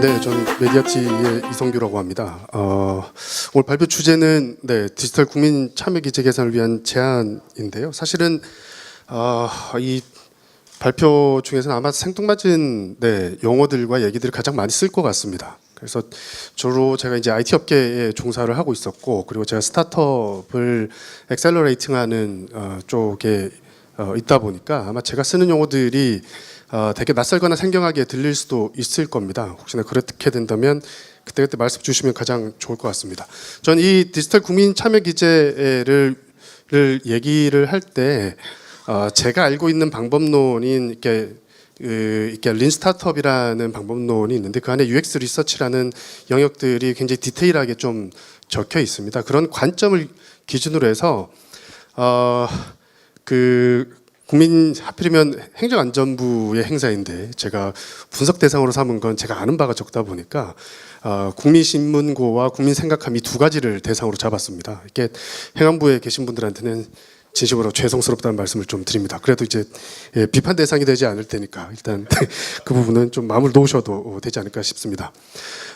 네, 전 메디아티의 이성규라고 합니다. 어, 오늘 발표 주제는 네, 디지털 국민 참여 기재 개선을 위한 제안인데요. 사실은 어, 이 발표 중에서는 아마 생뚱맞은 네, 용어들과 얘기들을 가장 많이 쓸 것 같습니다. 그래서 주로 제가 이제 IT 업계에 종사를 하고 있었고 그리고 제가 스타트업을 엑셀러레이팅하는 어, 쪽에 어, 있다 보니까 아마 제가 쓰는 용어들이 어, 되게 낯설거나 생경하게 들릴 수도 있을 겁니다. 혹시나 그렇게 된다면 그때그때 말씀 주시면 가장 좋을 것 같습니다. 전 이 디지털 국민 참여 기재를 를 얘기를 할때 어, 제가 알고 있는 방법론인 이렇게 그, 이렇게 린 스타트업이라는 방법론이 있는데 그 안에 UX 리서치라는 영역들이 굉장히 디테일하게 좀 적혀 있습니다. 그런 관점을 기준으로 해서 어, 그 국민 하필이면 행정안전부의 행사인데 제가 분석 대상으로 삼은 건 제가 아는 바가 적다 보니까 어, 국민신문고와 국민생각함 이 두 가지를 대상으로 잡았습니다. 이게 행안부에 계신 분들한테는 진심으로 죄송스럽다는 말씀을 좀 드립니다. 그래도 이제 예, 비판 대상이 되지 않을 테니까 일단 그 부분은 좀 마음을 놓으셔도 되지 않을까 싶습니다.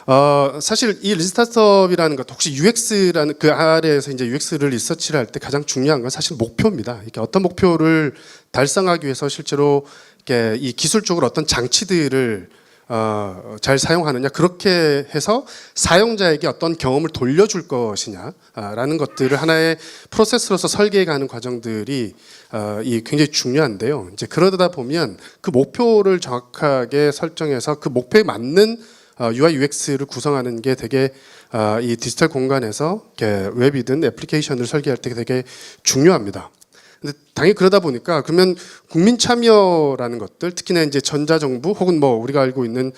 어, 사실 이 리스타트업이라는 것 혹시 UX라는 그 아래에서 이제 UX를 리서치를 할 때 가장 중요한 건 사실 목표입니다. 이렇게 어떤 목표를 달성하기 위해서 실제로 이 기술적으로 어떤 장치들을 어, 잘 사용하느냐 그렇게 해서 사용자에게 어떤 경험을 돌려줄 것이냐라는 것들을 하나의 프로세스로서 설계해가는 과정들이 어, 이 굉장히 중요한데요. 이제 그러다 보면 그 목표를 정확하게 설정해서 그 목표에 맞는 어, UI UX를 구성하는 게 되게 어, 이 디지털 공간에서 웹이든 애플리케이션을 설계할 때 되게 중요합니다. 근데 당연히 그러다 보니까 그러면 국민 참여라는 것들 특히나 이제 전자정부 혹은 뭐 우리가 알고 있는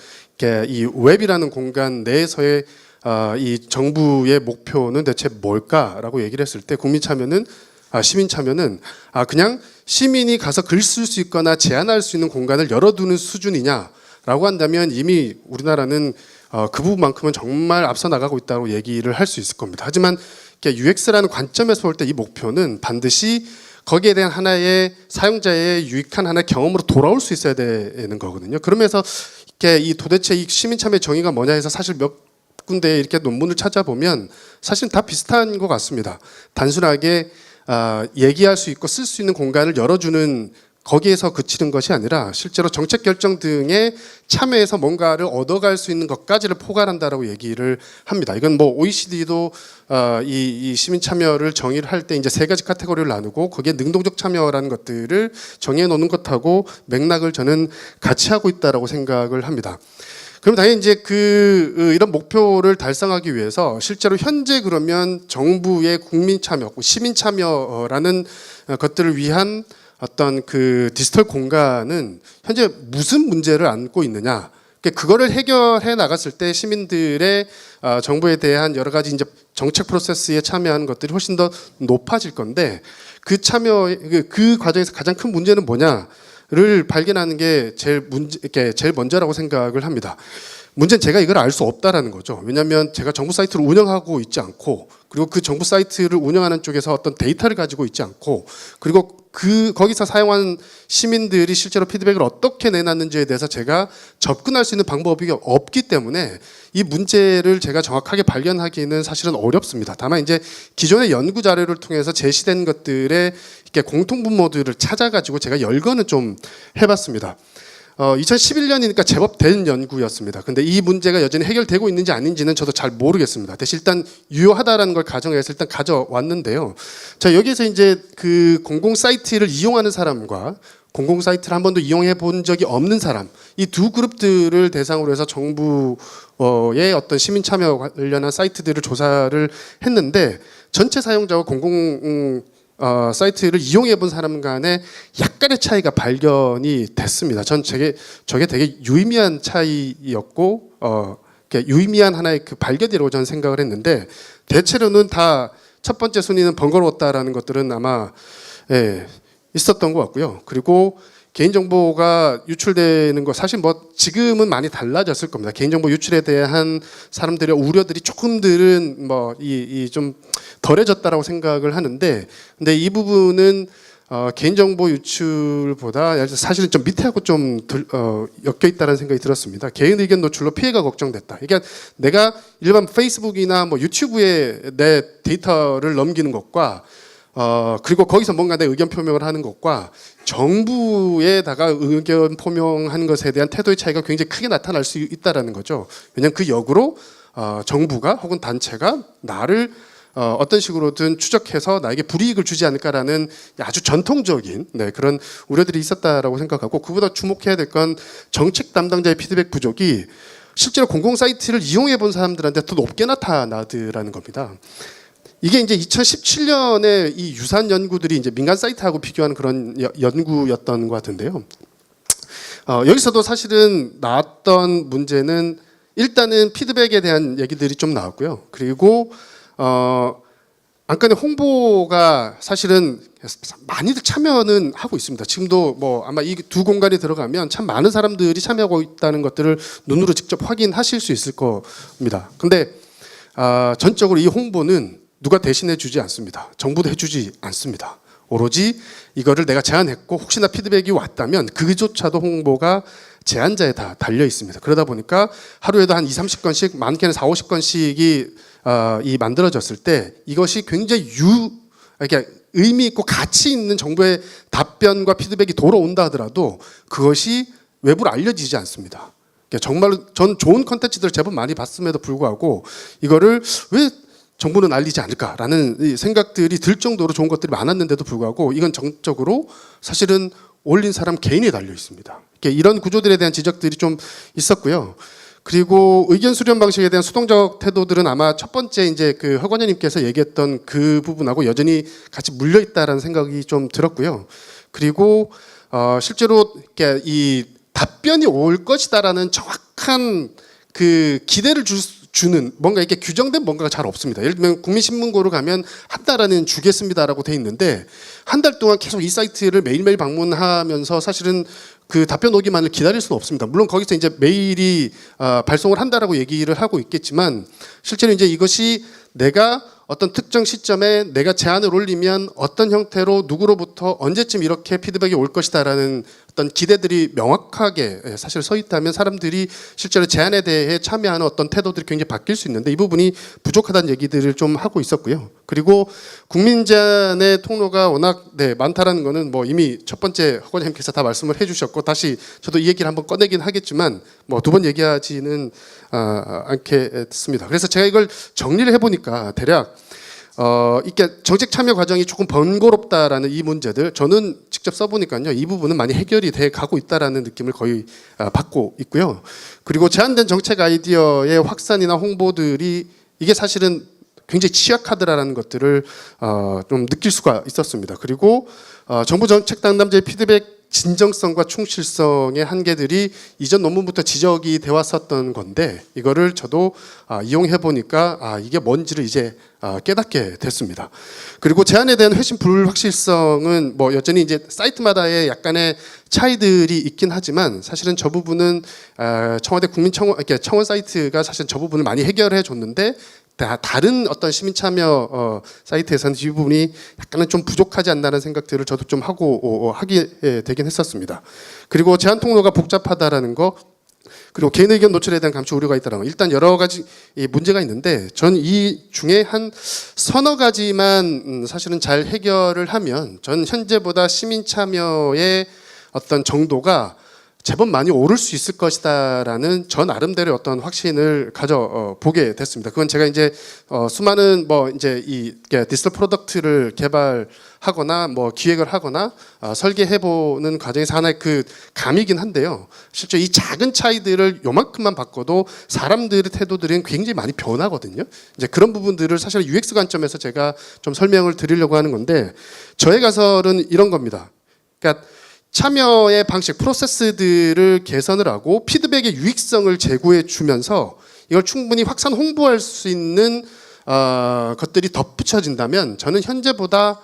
이 웹이라는 공간 내에서의 아, 이 정부의 목표는 대체 뭘까라고 얘기를 했을 때 국민 참여는 아, 시민 참여는 아 그냥 시민이 가서 글 쓸 수 있거나 제안할 수 있는 공간을 열어두는 수준이냐라고 한다면 이미 우리나라는 어, 그 부분만큼은 정말 앞서 나가고 있다고 얘기를 할 수 있을 겁니다. 하지만 UX라는 관점에서 볼 때 이 목표는 반드시 거기에 대한 하나의 사용자의 유익한 하나의 경험으로 돌아올 수 있어야 되는 거거든요. 그러면서 이렇게 이 도대체 이 시민 참여 정의가 뭐냐 해서 사실 몇 군데 이렇게 논문을 찾아보면 사실 다 비슷한 것 같습니다. 단순하게 아, 얘기할 수 있고 쓸 수 있는 공간을 열어주는 거기에서 그치는 것이 아니라 실제로 정책 결정 등에 참여해서 뭔가를 얻어갈 수 있는 것까지를 포괄한다라고 얘기를 합니다. 이건 뭐 OECD도 어, 이, 이 시민 참여를 정의를 할 때 이제 세 가지 카테고리를 나누고 거기에 능동적 참여라는 것들을 정해 놓는 것하고 맥락을 저는 같이 하고 있다라고 생각을 합니다. 그럼 당연히 이제 그 어, 이런 목표를 달성하기 위해서 실제로 현재 그러면 정부의 국민 참여, 시민 참여라는 어, 것들을 위한 어떤 그 디지털 공간은 현재 무슨 문제를 안고 있느냐. 그러니까 그거를 해결해 나갔을 때 시민들의 어, 정부에 대한 여러 가지 이제 정책 프로세스에 참여하는 것들이 훨씬 더 높아질 건데 그 참여 그, 그 과정에서 가장 큰 문제는 뭐냐를 발견하는 게 제일 문제 이렇게 제일 먼저라고 생각을 합니다. 문제는 제가 이걸 알 수 없다라는 거죠. 왜냐하면 제가 정부 사이트를 운영하고 있지 않고 그리고 그 정부 사이트를 운영하는 쪽에서 어떤 데이터를 가지고 있지 않고 그리고 그 거기서 사용한 시민들이 실제로 피드백을 어떻게 내놨는지에 대해서 제가 접근할 수 있는 방법이 없기 때문에 이 문제를 제가 정확하게 발견하기는 사실은 어렵습니다. 다만 이제 기존의 연구 자료를 통해서 제시된 것들의 이렇게 공통 분모들을 찾아가지고 제가 열거는 좀 해봤습니다. 어, 2011년이니까 제법 된 연구였습니다. 근데 이 문제가 여전히 해결되고 있는지 아닌지는 저도 잘 모르겠습니다. 대신 일단 유효하다라는 걸 가정해서 일단 가져왔는데요. 자, 여기서 이제 그 공공 사이트를 이용하는 사람과 공공 사이트를 한 번도 이용해 본 적이 없는 사람 이 두 그룹들을 대상으로 해서 정부의 어떤 시민 참여 관련한 사이트들을 조사를 했는데 전체 사용자와 공공 음, 어, 사이트를 이용해 본 사람 간에 약간의 차이가 발견이 됐습니다. 전 저게 저게 되게 유의미한 차이였고 어, 유의미한 하나의 그 발견이라고 저는 생각을 했는데 대체로는 다 첫 번째 순위는 번거로웠다라는 것들은 아마 예, 있었던 것 같고요. 그리고 개인정보가 유출되는 거 사실 뭐 지금은 많이 달라졌을 겁니다. 개인정보 유출에 대한 사람들의 우려들이 조금들은 뭐이이좀 덜해졌다라고 생각을 하는데 근데 이 부분은 어, 개인정보 유출보다 사실은 좀 밑에하고 좀 들, 어, 엮여 있다는 생각이 들었습니다. 개인 의견 노출로 피해가 걱정됐다. 그러니까 내가 일반 페이스북이나 뭐 유튜브에 내 데이터를 넘기는 것과 어, 그리고 거기서 뭔가 내 의견 표명을 하는 것과 정부에다가 의견 표명하는 것에 대한 태도의 차이가 굉장히 크게 나타날 수 있다라는 거죠. 왜냐하면 그 역으로 어, 정부가 혹은 단체가 나를 어, 어떤 식으로든 추적해서 나에게 불이익을 주지 않을까라는 아주 전통적인 네, 그런 우려들이 있었다라고 생각하고 그보다 주목해야 될 건 정책 담당자의 피드백 부족이 실제로 공공 사이트를 이용해 본 사람들한테 더 높게 나타나더라는 겁니다. 이게 이제 2017년에 이 유산 연구들이 이제 민간 사이트하고 비교하는 그런 여- 연구였던 것 같은데요. 어, 여기서도 사실은 나왔던 문제는 일단은 피드백에 대한 얘기들이 좀 나왔고요. 그리고 어, 안건의 홍보가 사실은 많이들 참여는 하고 있습니다. 지금도 뭐 아마 이 두 공간에 들어가면 참 많은 사람들이 참여하고 있다는 것들을 눈으로 직접 확인하실 수 있을 겁니다. 근데 아, 전적으로 이 홍보는 누가 대신해 주지 않습니다. 정부도 해주지 않습니다. 오로지 이거를 내가 제안했고 혹시나 피드백이 왔다면 그조차도 홍보가 제안자에 다 달려 있습니다. 그러다 보니까 하루에도 한 2, 30건씩 많게는 4, 50건씩이 어, 이 만들어졌을 때 이것이 굉장히 유 이렇게 의미 있고 가치 있는 정부의 답변과 피드백이 돌아온다 하더라도 그것이 외부로 알려지지 않습니다. 그러니까 정말로 전 좋은 컨텐츠들을 제법 많이 봤음에도 불구하고 이거를 왜 정부는 알리지 않을까라는 이 생각들이 들 정도로 좋은 것들이 많았는데도 불구하고 이건 정적으로 사실은 올린 사람 개인에 달려 있습니다. 이런 구조들에 대한 지적들이 좀 있었고요. 그리고 의견 수렴 방식에 대한 수동적 태도들은 아마 첫 번째 이제 그 허건현님께서 얘기했던 그 부분하고 여전히 같이 물려 있다라는 생각이 좀 들었고요. 그리고 어 실제로 이 답변이 올 것이다라는 정확한 그 기대를 줄 수- 주는 뭔가 이렇게 규정된 뭔가가 잘 없습니다. 예를 들면 국민신문고로 가면 한 달 안에는 주겠습니다라고 돼 있는데 한 달 동안 계속 이 사이트를 매일매일 방문하면서 사실은 그 답변 오기만을 기다릴 수는 없습니다. 물론 거기서 이제 메일이 아, 발송을 한다라고 얘기를 하고 있겠지만 실제로 이제 이것이 내가 어떤 특정 시점에 내가 제안을 올리면 어떤 형태로 누구로부터 언제쯤 이렇게 피드백이 올 것이다라는 어떤 기대들이 명확하게 예, 사실 서 있다면 사람들이 실제로 제안에 대해 참여하는 어떤 태도들이 굉장히 바뀔 수 있는데 이 부분이 부족하다는 얘기들을 좀 하고 있었고요. 그리고 국민 제안의 통로가 워낙 네, 많다라는 거는 뭐 이미 첫 번째 허권님께서 다 말씀을 해주셨고 다시 저도 이 얘기를 한번 꺼내긴 하겠지만 뭐 두 번 얘기하지는 아, 않겠습니다. 그래서 제가 이걸 정리를 해보니까 대략 어, 이게 정책 참여 과정이 조금 번거롭다라는 이 문제들 저는 직접 써보니까요 이 부분은 많이 해결이 돼 가고 있다라는 느낌을 거의 아, 받고 있고요. 그리고 제한된 정책 아이디어의 확산이나 홍보들이 이게 사실은 굉장히 취약하더라라는 것들을 어, 좀 느낄 수가 있었습니다. 그리고 어, 정부 정책 담당자의 피드백 진정성과 충실성의 한계들이 이전 논문부터 지적이 되어 왔었던 건데 이거를 저도 아, 이용해 보니까 아, 이게 뭔지를 이제 아, 깨닫게 됐습니다. 그리고 제안에 대한 회신 불확실성은 뭐 여전히 이제 사이트마다의 약간의 차이들이 있긴 하지만 사실은 저 부분은 아, 청와대 국민청원 이렇게 청원 사이트가 사실 저 부분을 많이 해결해 줬는데 다 다른 어떤 시민 참여 어, 사이트에서는 이 부분이 약간은 좀 부족하지 않나라는 생각들을 저도 좀 하고 어, 어, 하게 예, 되긴 했었습니다. 그리고 제한 통로가 복잡하다라는 거 그리고 개인 의견 노출에 대한 감시 우려가 있다는 거 일단 여러 가지 이 문제가 있는데 전 이 중에 한 서너 가지만 음, 사실은 잘 해결을 하면 전 현재보다 시민 참여의 어떤 정도가 제법 많이 오를 수 있을 것이다라는 전 나름대로 어떤 확신을 가져 어, 보게 됐습니다. 그건 제가 이제 어, 수많은 뭐 이제 이 디지털 프로덕트를 개발하거나 뭐 기획을 하거나 어, 설계해 보는 과정에서 하나의 그 감이긴 한데요. 실제 이 작은 차이들을 요만큼만 바꿔도 사람들의 태도들은 굉장히 많이 변하거든요. 이제 그런 부분들을 사실 UX 관점에서 제가 좀 설명을 드리려고 하는 건데 저의 가설은 이런 겁니다. 그러니까 참여의 방식, 프로세스들을 개선을 하고 피드백의 유익성을 제고해 주면서 이걸 충분히 확산 홍보할 수 있는 어, 것들이 덧붙여진다면 저는 현재보다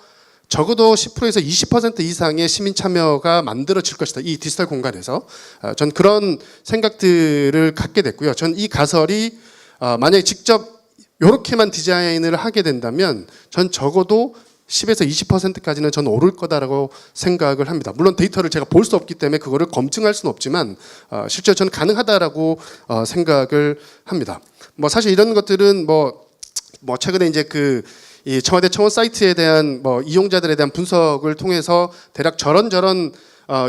적어도 10%에서 20% 이상의 시민 참여가 만들어질 것이다. 이 디지털 공간에서 어, 전 그런 생각들을 갖게 됐고요. 전 이 가설이 어, 만약에 직접 이렇게만 디자인을 하게 된다면 전 적어도 10에서 20%까지는 저는 오를 거다라고 생각을 합니다. 물론 데이터를 제가 볼 수 없기 때문에 그거를 검증할 수는 없지만 어, 실제 저는 가능하다라고 어, 생각을 합니다. 뭐 사실 이런 것들은 뭐뭐 최근에 이제 그이 청와대 청원 사이트에 대한 뭐 이용자들에 대한 분석을 통해서 대략 저런 저런 어,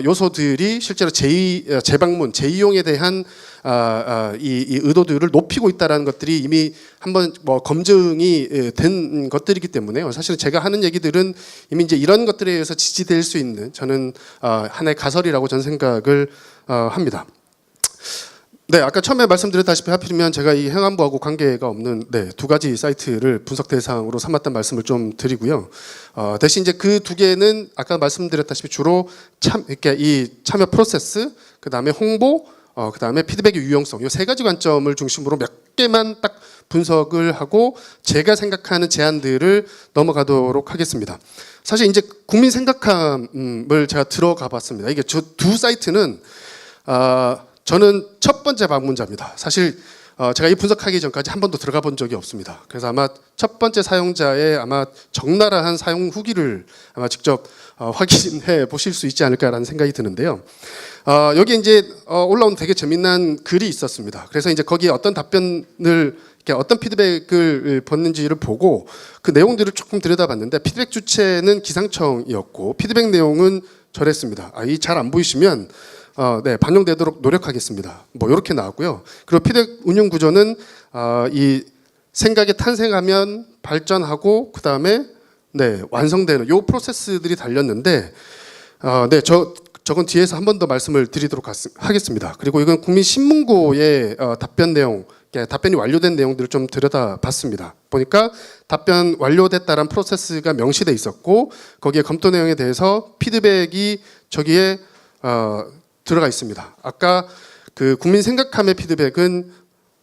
요소들이 실제로 재 재방문, 재이용에 대한 아, 아, 이, 이 의도들을 높이고 있다라는 것들이 이미 한번 뭐 검증이 예, 된 것들이기 때문에요. 사실은 제가 하는 얘기들은 이미 이제 이런 것들에 의해서 지지될 수 있는 저는 어, 하나의 가설이라고 저는 생각을 어, 합니다. 네, 아까 처음에 말씀드렸다시피 하필이면 제가 이 행안부하고 관계가 없는 네, 두 가지 사이트를 분석 대상으로 삼았던 말씀을 좀 드리고요. 어, 대신 이제 그 두 개는 아까 말씀드렸다시피 주로 참 이렇게 이 참여 프로세스, 그 다음에 홍보, 어, 그 다음에 피드백의 유용성 이 세 가지 관점을 중심으로 몇 개만 딱 분석을 하고 제가 생각하는 제안들을 넘어가도록 하겠습니다. 사실 이제 국민 생각함을 제가 들어가 봤습니다. 이게 저 두 사이트는 아, 저는 첫 번째 방문자입니다. 사실 어, 제가 이 분석하기 전까지 한 번도 들어가 본 적이 없습니다. 그래서 아마 첫 번째 사용자의 아마 적나라한 사용 후기를 아마 직접 어, 확인해 보실 수 있지 않을까라는 생각이 드는데요. 어, 여기 이제 어, 올라온 되게 재미난 글이 있었습니다. 그래서 이제 거기에 어떤 답변을 어떤 피드백을 받는지를 보고 그 내용들을 조금 들여다봤는데 피드백 주체는 기상청이었고 피드백 내용은 저랬습니다. 아, 이 잘 안 보이시면 어, 네, 반영되도록 노력하겠습니다. 뭐 이렇게 나왔고요. 그리고 피드백 운영 구조는 어, 이 생각이 탄생하면 발전하고 그 다음에 네 완성되는 요 프로세스들이 달렸는데 어, 네, 저 저건 뒤에서 한 번 더 말씀을 드리도록 하겠- 하겠습니다. 그리고 이건 국민신문고의 어, 답변 내용, 이렇게 답변이 완료된 내용들을 좀 들여다봤습니다. 보니까 답변 완료됐다는 프로세스가 명시돼 있었고 거기에 검토 내용에 대해서 피드백이 저기에 어, 들어가 있습니다. 아까 그 국민 생각함의 피드백은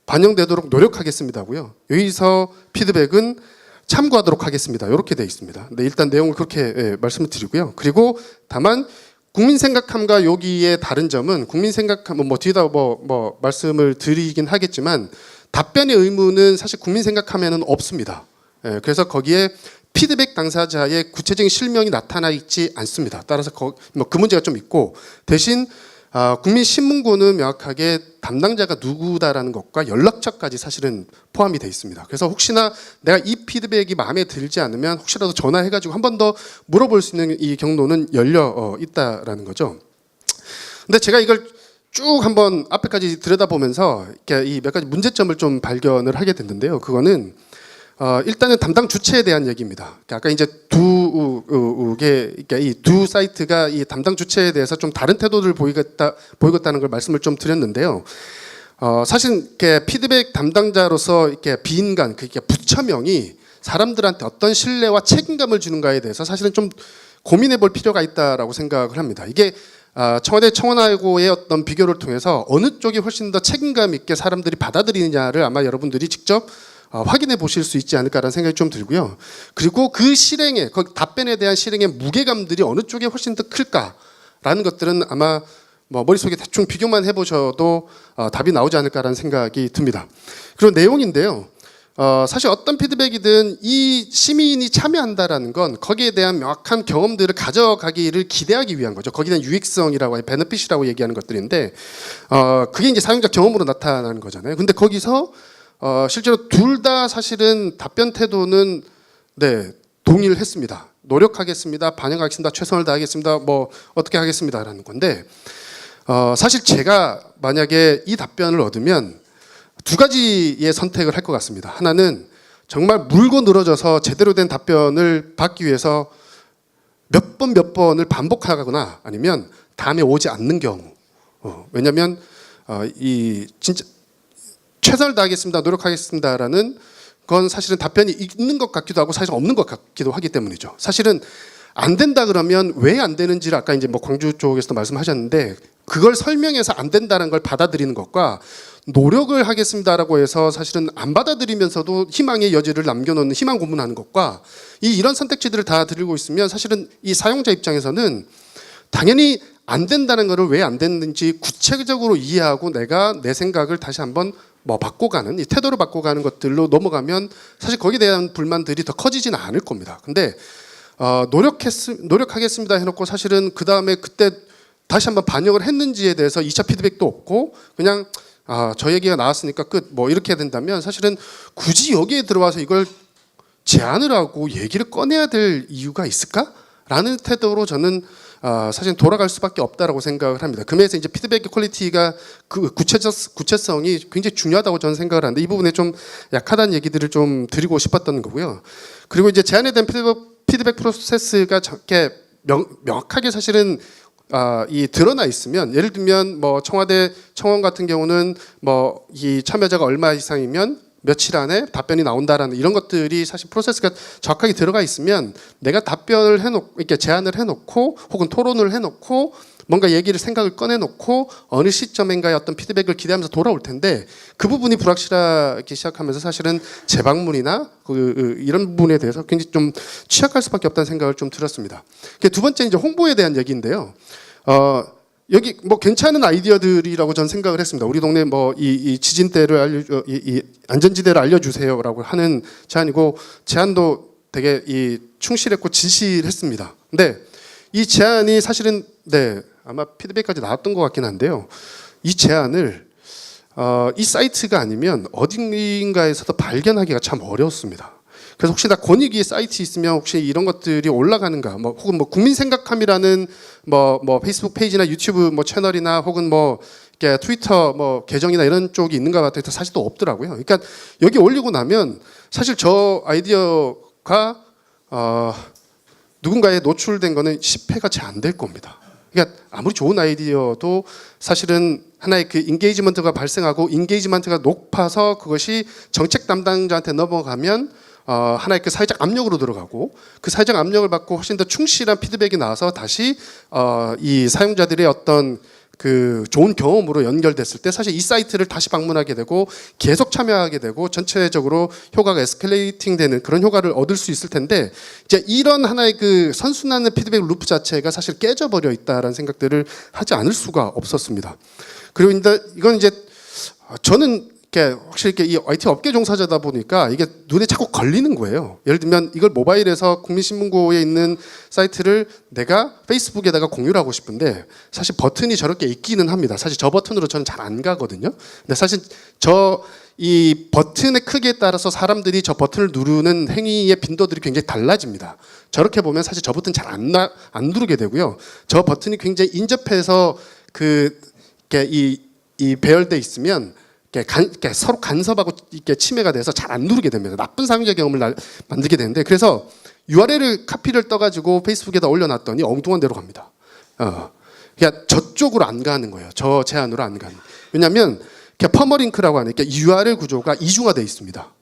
반영되도록 노력하겠습니다고요. 여기서 피드백은 참고하도록 하겠습니다. 이렇게 돼 있습니다. 네, 일단 내용을 그렇게 예, 말씀을 드리고요. 그리고 다만 국민 생각함과 여기에 다른 점은 국민 생각함 뭐 뒤에다 뭐, 뭐 말씀을 드리긴 하겠지만 답변의 의무는 사실 국민 생각함에는 없습니다. 예, 그래서 거기에 피드백 당사자의 구체적인 실명이 나타나 있지 않습니다. 따라서 거, 뭐 그 문제가 좀 있고 대신 아, 국민신문고는 명확하게 담당자가 누구다라는 것과 연락처까지 사실은 포함이 돼 있습니다. 그래서 혹시나 내가 이 피드백이 마음에 들지 않으면 혹시라도 전화해가지고 한 번 더 물어볼 수 있는 이 경로는 열려 어, 있다라는 거죠. 근데 제가 이걸 쭉 한번 앞에까지 들여다보면서 이렇게 이 몇 가지 문제점을 좀 발견을 하게 됐는데요. 그거는 어, 일단은 담당 주체에 대한 얘기입니다. 그러니까 아까 이제 두개 그러니까 이두 사이트가 이 담당 주체에 대해서 좀 다른 태도를 보이겠다 보이겠다는 걸 말씀을 좀 드렸는데요. 어, 사실 이렇게 피드백 담당자로서 이렇게 비인간 그게 부처명이 사람들한테 어떤 신뢰와 책임감을 주는가에 대해서 사실은 좀 고민해 볼 필요가 있다라고 생각을 합니다. 이게 아, 청와대 청원하고의 어떤 비교를 통해서 어느 쪽이 훨씬 더 책임감 있게 사람들이 받아들이느냐를 아마 여러분들이 직접 어, 확인해 보실 수 있지 않을까라는 생각이 좀 들고요. 그리고 그 실행에 그 답변에 대한 실행의 무게감들이 어느 쪽에 훨씬 더 클까라는 것들은 아마 뭐 머릿속에 대충 비교만 해보셔도 어, 답이 나오지 않을까라는 생각이 듭니다. 그리고 내용인데요. 어, 사실 어떤 피드백이든 이 시민이 참여한다라는 건 거기에 대한 명확한 경험들을 가져가기를 기대하기 위한 거죠. 거기에 대한 유익성이라고 베네핏이라고 얘기하는 것들인데 어, 그게 이제 사용자 경험으로 나타나는 거잖아요. 근데 거기서 어, 실제로 둘 다 사실은 답변 태도는 네 동의를 했습니다. 노력하겠습니다. 반영하겠습니다. 최선을 다하겠습니다. 뭐 어떻게 하겠습니다라는 건데 어, 사실 제가 만약에 이 답변을 얻으면 두 가지의 선택을 할 것 같습니다. 하나는 정말 물고 늘어져서 제대로 된 답변을 받기 위해서 몇 번 몇 번을 반복하거나 아니면 다음에 오지 않는 경우. 어, 왜냐하면 어, 이 진짜 최선을 다하겠습니다. 노력하겠습니다라는 건 사실은 답변이 있는 것 같기도 하고 사실 없는 것 같기도 하기 때문이죠. 사실은 안 된다 그러면 왜 안 되는지를 아까 이제 뭐 광주 쪽에서도 말씀하셨는데 그걸 설명해서 안 된다는 걸 받아들이는 것과 노력을 하겠습니다라고 해서 사실은 안 받아들이면서도 희망의 여지를 남겨놓는 희망 고문하는 것과 이 이런 선택지들을 다 들고 있으면 사실은 이 사용자 입장에서는 당연히 안 된다는 것을 왜 안 됐는지 구체적으로 이해하고 내가 내 생각을 다시 한번 뭐 바꿔가는 이 태도를 바꿔가는 것들로 넘어가면 사실 거기에 대한 불만들이 더 커지지는 않을 겁니다. 근데 어, 노력했 노력하겠습니다 해놓고 사실은 그 다음에 그때 다시 한번 반영을 했는지에 대해서 2차 피드백도 없고 그냥 아, 저 얘기가 나왔으니까 끝 뭐 이렇게 된다면 사실은 굳이 여기에 들어와서 이걸 제안을 하고 얘기를 꺼내야 될 이유가 있을까? 라는 태도로 저는 아, 사실 돌아갈 수밖에 없다라고 생각을 합니다. 그래서 이제 피드백의 퀄리티가 그 구체적 구체성이 굉장히 중요하다고 저는 생각을 하는데 이 부분에 좀 약하다는 얘기들을 좀 드리고 싶었던 거고요. 그리고 이제 제안에 대한 피드백, 피드백 프로세스가 저게 명, 명확하게 사실은 아, 이 드러나 있으면 예를 들면 뭐 청와대 청원 같은 경우는 뭐 이 참여자가 얼마 이상이면 며칠 안에 답변이 나온다라는 이런 것들이 사실 프로세스가 정확하게 들어가 있으면 내가 답변을 해놓고 이렇게 제안을 해놓고 혹은 토론을 해놓고 뭔가 얘기를 생각을 꺼내놓고 어느 시점인가의 어떤 피드백을 기대하면서 돌아올 텐데 그 부분이 불확실하기 시작하면서 사실은 재방문이나 그, 그 이런 부분에 대해서 굉장히 좀 취약할 수밖에 없다는 생각을 좀 들었습니다. 그두 번째 이제 홍보에 대한 얘기인데요. 어, 여기 뭐 괜찮은 아이디어들이라고 저는 생각을 했습니다. 우리 동네 뭐이이 지진대를 알려 이, 이 안전지대를 알려주세요라고 하는 제안이고 제안도 되게 이 충실했고 진실했습니다. 근데 이 제안이 사실은 네 아마 피드백까지 나왔던 것 같긴 한데요. 이 제안을 어, 이 사이트가 아니면 어딘가에서도 발견하기가 참 어려웠습니다. 그래서 혹시 나 권익위 사이트 있으면 혹시 이런 것들이 올라가는가, 뭐 혹은 뭐 국민 생각함이라는 뭐뭐 페이스북 페이지나 유튜브 뭐 채널이나 혹은 뭐 이렇게 트위터 뭐 계정이나 이런 쪽이 있는가 봤더니 사실 또 없더라고요. 그러니까 여기 올리고 나면 사실 저 아이디어가 어, 누군가에 노출된 거는 10회가 채 안 될 겁니다. 그러니까 아무리 좋은 아이디어도 사실은 하나의 그 인게이지먼트가 발생하고 인게이지먼트가 높아서 그것이 정책 담당자한테 넘어가면 어, 하나의 그 사회적 압력으로 들어가고 그 사회적 압력을 받고 훨씬 더 충실한 피드백이 나와서 다시 어, 이 사용자들의 어떤 그 좋은 경험으로 연결됐을 때 사실 이 사이트를 다시 방문하게 되고 계속 참여하게 되고 전체적으로 효과가 에스컬레이팅 되는 그런 효과를 얻을 수 있을 텐데 이제 이런 하나의 그 선순환의 피드백 루프 자체가 사실 깨져버려 있다라는 생각들을 하지 않을 수가 없었습니다. 그리고 이제 이건 이제 저는 이렇게 확실히 이렇게 이 IT 업계 종사자다 보니까 이게 눈에 자꾸 걸리는 거예요. 예를 들면 이걸 모바일에서 국민신문고에 있는 사이트를 내가 페이스북에다가 공유를 하고 싶은데 사실 버튼이 저렇게 있기는 합니다. 사실 저 버튼으로 저는 잘 안 가거든요. 근데 사실 저 이 버튼의 크기에 따라서 사람들이 저 버튼을 누르는 행위의 빈도들이 굉장히 달라집니다. 저렇게 보면 사실 저 버튼 잘안 안 누르게 되고요. 저 버튼이 굉장히 인접해서 그 이렇게 이, 이 배열돼 있으면 간, 서로 간섭하고 이렇게 침해가 돼서 잘 안 누르게 됩니다. 나쁜 사용자 경험을 나- 만들게 되는데 그래서 URL을 카피를 떠가지고 페이스북에다 올려놨더니 엉뚱한 데로 갑니다. 어, 그러니까 저쪽으로 안 가는 거예요. 저 제안으로 안 가는. 왜냐하면 퍼머링크라고 하는 이렇게 URL 구조가 이중화되어 있습니다.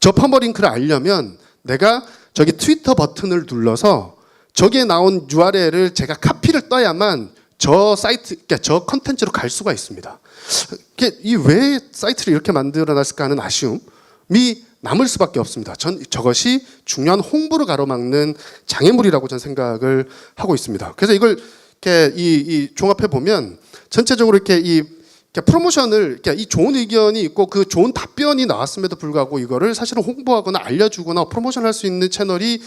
저 퍼머링크를 알려면 내가 저기 트위터 버튼을 눌러서 저기에 나온 URL을 제가 카피를 떠야만 저 사이트, 그러니까 저 컨텐츠로 갈 수가 있습니다. 이 왜 사이트를 이렇게 만들어놨을까 하는 아쉬움이 남을 수밖에 없습니다. 전 저것이 중요한 홍보를 가로막는 장애물이라고 저는 생각을 하고 있습니다. 그래서 이걸 이렇게 이, 이 종합해 보면 전체적으로 이렇게 이 이렇게 프로모션을 이렇게 이 좋은 의견이 있고 그 좋은 답변이 나왔음에도 불구하고 이거를 사실은 홍보하거나 알려주거나 프로모션할 수 있는 채널이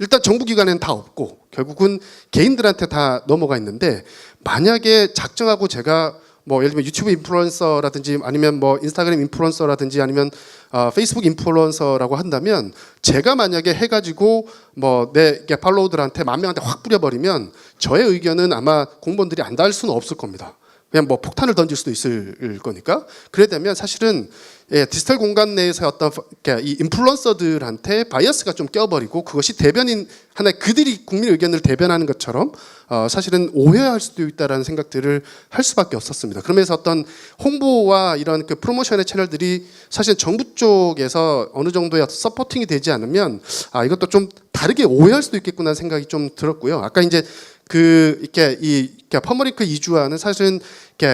일단 정부 기관에는 다 없고 결국은 개인들한테 다 넘어가 있는데 만약에 작정하고 제가 뭐 예를 들면 유튜브 인플루언서라든지 아니면 뭐 인스타그램 인플루언서라든지 아니면 어, 페이스북 인플루언서라고 한다면 제가 만약에 해가지고 뭐내 팔로우들한테 만 명한테 확 뿌려버리면 저의 의견은 아마 공무원들이 안달 수는 없을 겁니다. 그냥 뭐 폭탄을 던질 수도 있을 거니까 그래 되면 사실은 예, 디지털 공간 내에서 어떤 이렇게 이 인플루언서들한테 바이어스가 좀 껴버리고 그것이 대변인 하나의 그들이 국민 의견을 대변하는 것처럼 어, 사실은 오해할 수도 있다라는 생각들을 할 수밖에 없었습니다. 그러면서 어떤 홍보와 이런 그 프로모션의 채널들이 사실 정부 쪽에서 어느 정도의 서포팅이 되지 않으면 아 이것도 좀 다르게 오해할 수도 있겠구나 생각이 좀 들었고요. 아까 이제 그 이렇게 이 이렇게 퍼머링크 이주화는 사실은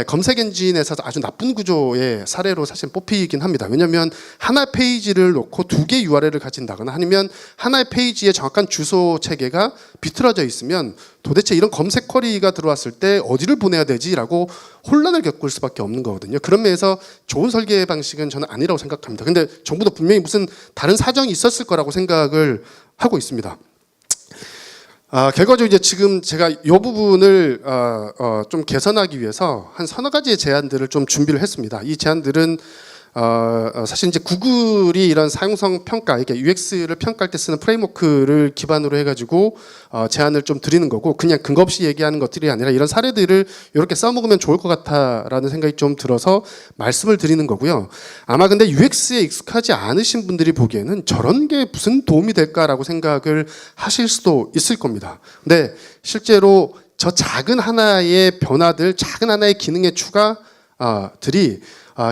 검색 엔진에서 아주 나쁜 구조의 사례로 사실 뽑히긴 합니다. 왜냐하면 하나 페이지를 놓고 두개 URL을 가진다거나 아니면 하나의 페이지에 정확한 주소 체계가 비틀어져 있으면 도대체 이런 검색 쿼리가 들어왔을 때 어디를 보내야 되지라고 혼란을 겪을 수밖에 없는 거거든요. 그런 면에서 좋은 설계 방식은 저는 아니라고 생각합니다. 근데 정부도 분명히 무슨 다른 사정이 있었을 거라고 생각을 하고 있습니다. 아, 결과적으로 이제 지금 제가 이 부분을 어, 어, 좀 개선하기 위해서 한 서너 가지의 제안들을 좀 준비를 했습니다. 이 제안들은 어, 어, 사실 이제 구글이 이런 사용성 평가, 이게 UX를 평가할 때 쓰는 프레임워크를 기반으로 해가지고 어, 제안을 좀 드리는 거고 그냥 근거 없이 얘기하는 것들이 아니라 이런 사례들을 이렇게 써먹으면 좋을 것 같다라는 생각이 좀 들어서 말씀을 드리는 거고요. 아마 근데 UX에 익숙하지 않으신 분들이 보기에는 저런 게 무슨 도움이 될까라고 생각을 하실 수도 있을 겁니다. 근데 실제로 저 작은 하나의 변화들, 작은 하나의 기능의 추가들이 아,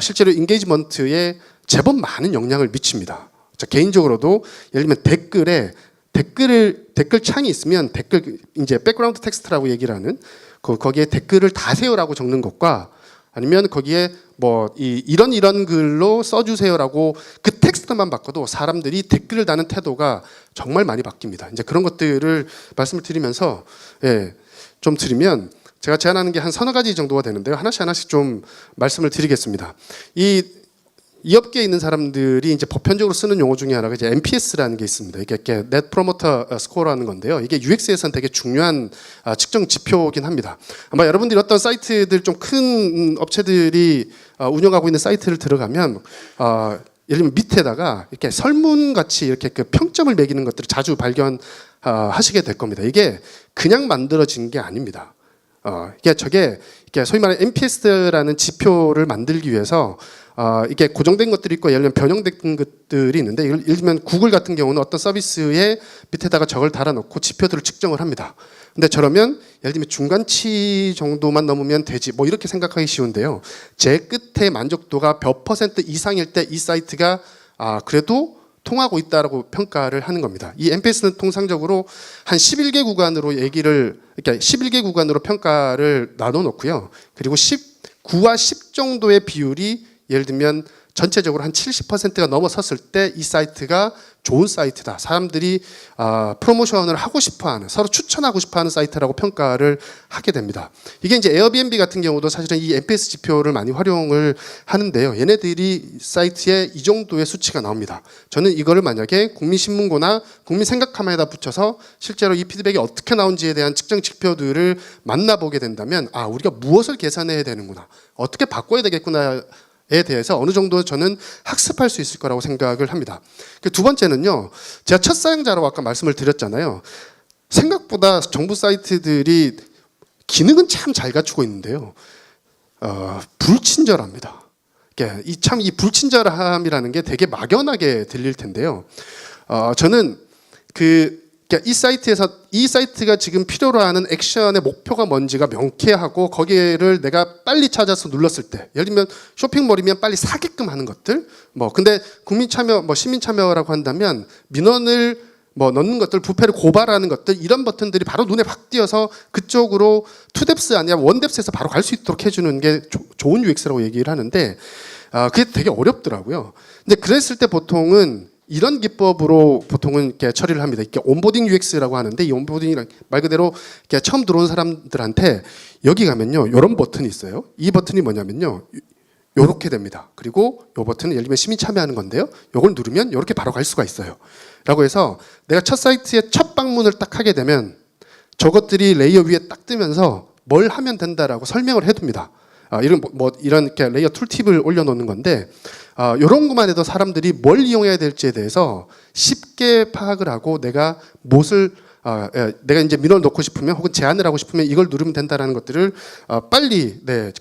실제로 인게이지먼트에 제법 많은 영향을 미칩니다. 저 개인적으로도 예를 들면 댓글에 댓글을 댓글 창이 있으면 댓글 이제 백그라운드 텍스트라고 얘기를 하는 그 거기에 댓글을 다세요라고 적는 것과 아니면 거기에 뭐 이 이런 이런 글로 써주세요라고 그 텍스트만 바꿔도 사람들이 댓글을 다는 태도가 정말 많이 바뀝니다. 이제 그런 것들을 말씀을 드리면서 예, 좀 드리면 제가 제안하는 게 한 서너 가지 정도가 되는데요. 하나씩 하나씩 좀 말씀을 드리겠습니다. 이, 이 업계에 있는 사람들이 이제 보편적으로 쓰는 용어 중에 하나가 이제 NPS라는 게 있습니다. 이게, Net Promoter Score라는 건데요. 이게 UX에서는 되게 중요한 아, 측정 지표긴 합니다. 아마 여러분들이 어떤 사이트들 좀 큰 업체들이 아, 운영하고 있는 사이트를 들어가면 아, 예를 들면 밑에다가 이렇게 설문 같이 이렇게 그 평점을 매기는 것들을 자주 발견하시게 될 겁니다. 이게 그냥 만들어진 게 아닙니다. 어, 이게 저게 이게 소위 말하는 NPS라는 지표를 만들기 위해서 어, 이게 고정된 것들이 있고 예를 들면 변형된 것들이 있는데 예를 들면 구글 같은 경우는 어떤 서비스의 밑에다가 저걸 달아놓고 지표들을 측정을 합니다. 근데 저러면 예를 들면 중간치 정도만 넘으면 되지 뭐 이렇게 생각하기 쉬운데요. 제 끝에 만족도가 몇 퍼센트 이상일 때 이 사이트가 아 그래도 통하고 있다라고 평가를 하는 겁니다. 이 NPS는 통상적으로 한 11개 구간으로 얘기를 그러니까 11개 구간으로 평가를 나눠 놓고요. 그리고 10 9와 10 정도의 비율이 예를 들면 전체적으로 한 70%가 넘어섰을 때 이 사이트가 좋은 사이트다. 사람들이 아, 프로모션을 하고 싶어하는 서로 추천하고 싶어하는 사이트라고 평가를 하게 됩니다. 이게 이제 에어비앤비 같은 경우도 사실은 이 NPS 지표를 많이 활용을 하는데요. 얘네들이 사이트에 이 정도의 수치가 나옵니다. 저는 이거를 만약에 국민신문고나 국민생각카메라에다 붙여서 실제로 이 피드백이 어떻게 나온지에 대한 측정 지표들을 만나보게 된다면 아 우리가 무엇을 계산해야 되는구나 어떻게 바꿔야 되겠구나. 에 대해서 어느 정도 저는 학습할 수 있을 거라고 생각을 합니다. 그두 번째는요, 제가 첫 사용자라고 아까 말씀을 드렸잖아요. 생각보다 정부 사이트들이 기능은 참 잘 갖추고 있는데요, 어, 불친절합니다. 이참이 불친절함이라는 게 되게 막연하게 들릴 텐데요. 어, 저는 그 그러니까 이 사이트에서 이 사이트가 지금 필요로 하는 액션의 목표가 뭔지가 명쾌하고 거기를 내가 빨리 찾아서 눌렀을 때 예를 들면 쇼핑몰이면 빨리 사게끔 하는 것들 뭐 근데 국민 참여 뭐 시민 참여라고 한다면 민원을 뭐 넣는 것들 부패를 고발하는 것들 이런 버튼들이 바로 눈에 확 띄어서 그쪽으로 투뎁스 아니라 원뎁스에서 바로 갈 수 있도록 해주는 게 조- 좋은 UX라고 얘기를 하는데 아 그게 되게 어렵더라고요. 근데 그랬을 때 보통은 이런 기법으로 보통은 이렇게 처리를 합니다. 이렇게 온보딩 UX라고 하는데 이 온보딩이란 말 그대로 이렇게 처음 들어온 사람들한테 여기 가면요, 이런 버튼이 있어요. 이 버튼이 뭐냐면요, 요렇게 됩니다. 그리고 요 버튼은 예를 들면 시민 참여하는 건데요. 요걸 누르면 요렇게 바로 갈 수가 있어요. 라고 해서 내가 첫 사이트에 첫 방문을 딱 하게 되면 저것들이 레이어 위에 딱 뜨면서 뭘 하면 된다라고 설명을 해둡니다. 아, 이런 뭐, 뭐 이런 이렇게 레이어 툴팁을 올려놓는 건데 아, 이런 것만 해도 사람들이 뭘 이용해야 될지에 대해서 쉽게 파악을 하고 내가 무엇을 아, 예, 내가 이제 민원을 넣고 싶으면 혹은 제안을 하고 싶으면 이걸 누르면 된다라는 것들을 아, 빨리 네,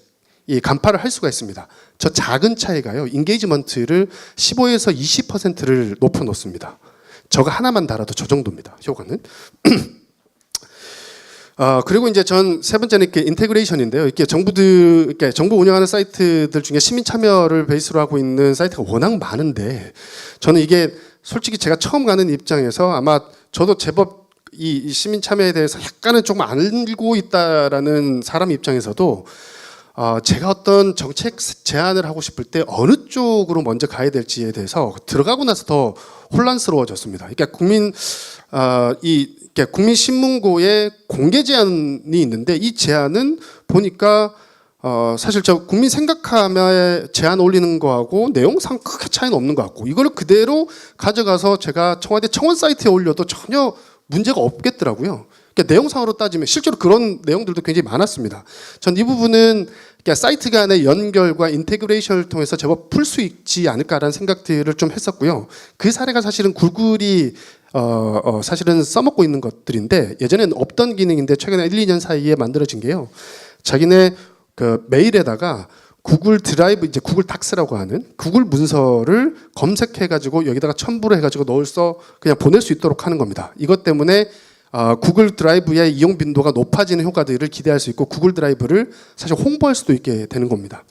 이 간파를 할 수가 있습니다. 저 작은 차이가요. 인게이지먼트를 15에서 20%를 높여 놓습니다. 저거 하나만 달아도 저 정도입니다. 효과는. 아 그리고 이제 전 세 번째는 이렇게 인테그레이션인데요. 이렇게 정부들, 이렇게 정부 운영하는 사이트들 중에 시민 참여를 베이스로 하고 있는 사이트가 워낙 많은데 저는 이게 솔직히 제가 처음 가는 입장에서 아마 저도 제법 이, 이 시민 참여에 대해서 약간은 조금 알고 있다라는 사람 입장에서도 어, 제가 어떤 정책 제안을 하고 싶을 때 어느 쪽으로 먼저 가야 될지에 대해서 들어가고 나서 더 혼란스러워졌습니다. 그러니까 국민 어, 이 국민신문고에 공개 제안이 있는데 이 제안은 보니까 어, 사실 저 국민 생각하며 제안 올리는 거하고 내용상 크게 차이는 없는 것 같고 이거를 그대로 가져가서 제가 청와대 청원 사이트에 올려도 전혀 문제가 없겠더라고요. 그러니까 내용상으로 따지면 실제로 그런 내용들도 굉장히 많았습니다. 전 이 부분은 그러니까 사이트 간의 연결과 인테그레이션을 통해서 제법 풀 수 있지 않을까라는 생각들을 좀 했었고요. 그 사례가 사실은 구글이 어, 어, 사실은 써먹고 있는 것들인데 예전에는 없던 기능인데 최근에 1, 2년 사이에 만들어진 게요. 자기네 그 메일에다가 구글 드라이브 이제 구글 닥스라고 하는 구글 문서를 검색해 가지고 여기다가 첨부를 해 가지고 넣을서 그냥 보낼 수 있도록 하는 겁니다. 이것 때문에 어, 구글 드라이브의 이용 빈도가 높아지는 효과들을 기대할 수 있고 구글 드라이브를 사실 홍보할 수도 있게 되는 겁니다.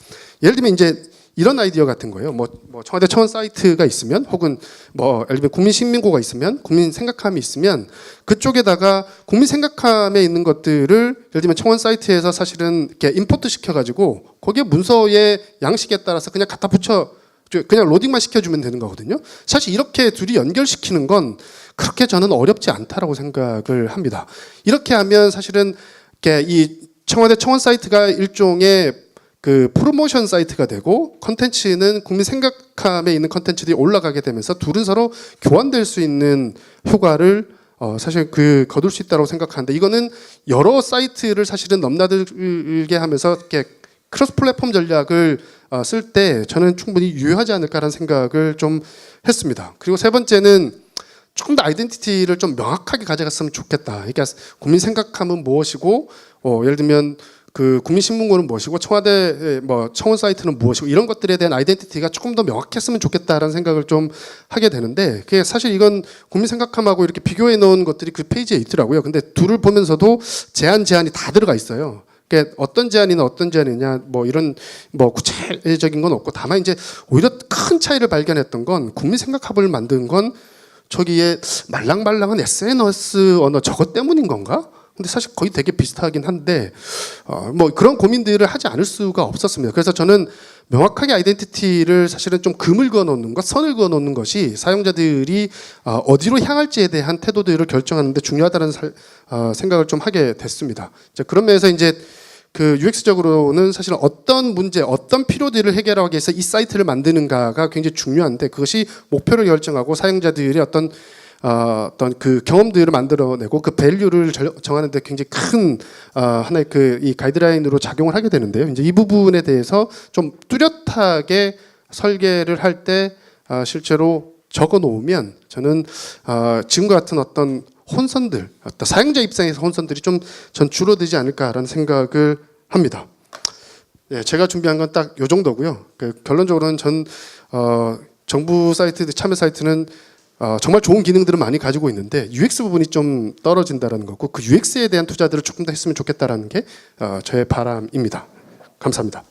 예를 들면 이제 이런 아이디어 같은 거예요. 뭐, 뭐 청와대 청원 사이트가 있으면 혹은 뭐 예를 들면 국민 신민고가 있으면 국민 생각함이 있으면 그쪽에다가 국민 생각함에 있는 것들을 예를 들면 청원 사이트에서 사실은 이렇게 임포트 시켜가지고 거기에 문서의 양식에 따라서 그냥 갖다 붙여 그냥 로딩만 시켜주면 되는 거거든요. 사실 이렇게 둘이 연결시키는 건 그렇게 저는 어렵지 않다라고 생각을 합니다. 이렇게 하면 사실은 이렇게 이 청와대 청원 사이트가 일종의 그 프로모션 사이트가 되고 컨텐츠는 국민 생각함에 있는 컨텐츠들이 올라가게 되면서 둘은 서로 교환될 수 있는 효과를 어 사실 그 거둘 수 있다고 생각하는데 이거는 여러 사이트를 사실은 넘나들게 하면서 이렇게 크로스 플랫폼 전략을 어, 쓸때 저는 충분히 유효하지 않을까라는 생각을 좀 했습니다. 그리고 세 번째는 조금 더 아이덴티티를 좀 명확하게 가져갔으면 좋겠다. 그러니까 국민 생각함은 무엇이고 어, 예를 들면 그 국민신문고는 무엇이고 청와대 뭐 청원 사이트는 무엇이고 이런 것들에 대한 아이덴티티가 조금 더 명확했으면 좋겠다라는 생각을 좀 하게 되는데 그게 사실 이건 국민 생각함하고 이렇게 비교해 놓은 것들이 그 페이지에 있더라고요. 근데 둘을 보면서도 제한 제한이 다 들어가 있어요. 그러니까 어떤 제한이나 어떤 제한이냐 뭐 이런 뭐 구체적인 건 없고 다만 이제 오히려 큰 차이를 발견했던 건 국민 생각합을 만든 건 저기에 말랑말랑한 SNS 언어 저것 때문인 건가? 근데 사실 거의 되게 비슷하긴 한데 어, 뭐 그런 고민들을 하지 않을 수가 없었습니다. 그래서 저는 명확하게 아이덴티티를 사실은 좀 금을 그어 놓는 것, 선을 그어 놓는 것이 사용자들이 어, 어디로 향할지에 대한 태도들을 결정하는데 중요하다는 살- 어, 생각을 좀 하게 됐습니다. 이제 그런 면에서 이제 그 UX적으로는 사실 어떤 문제, 어떤 필요들을 해결하기 위해서 이 사이트를 만드는가가 굉장히 중요한데 그것이 목표를 결정하고 사용자들의 어떤 어, 어떤 그 경험들을 만들어내고 그 밸류를 절- 정하는데 굉장히 큰 어, 하나의 그 이 가이드라인으로 작용을 하게 되는데요. 이제 이 부분에 대해서 좀 뚜렷하게 설계를 할때 어, 실제로 적어 놓으면 저는 어, 지금과 같은 어떤 혼선들, 어떤 사용자 입장에서 혼선들이 좀 전 줄어들지 않을까라는 생각을 합니다. 예, 제가 준비한 건 딱 요 정도고요. 그 결론적으로는 전 어, 정부 사이트 참여 사이트는 어, 정말 좋은 기능들을 많이 가지고 있는데 UX 부분이 좀 떨어진다라는 거고 그 UX에 대한 투자들을 조금 더 했으면 좋겠다라는 게 어, 저의 바람입니다. 감사합니다.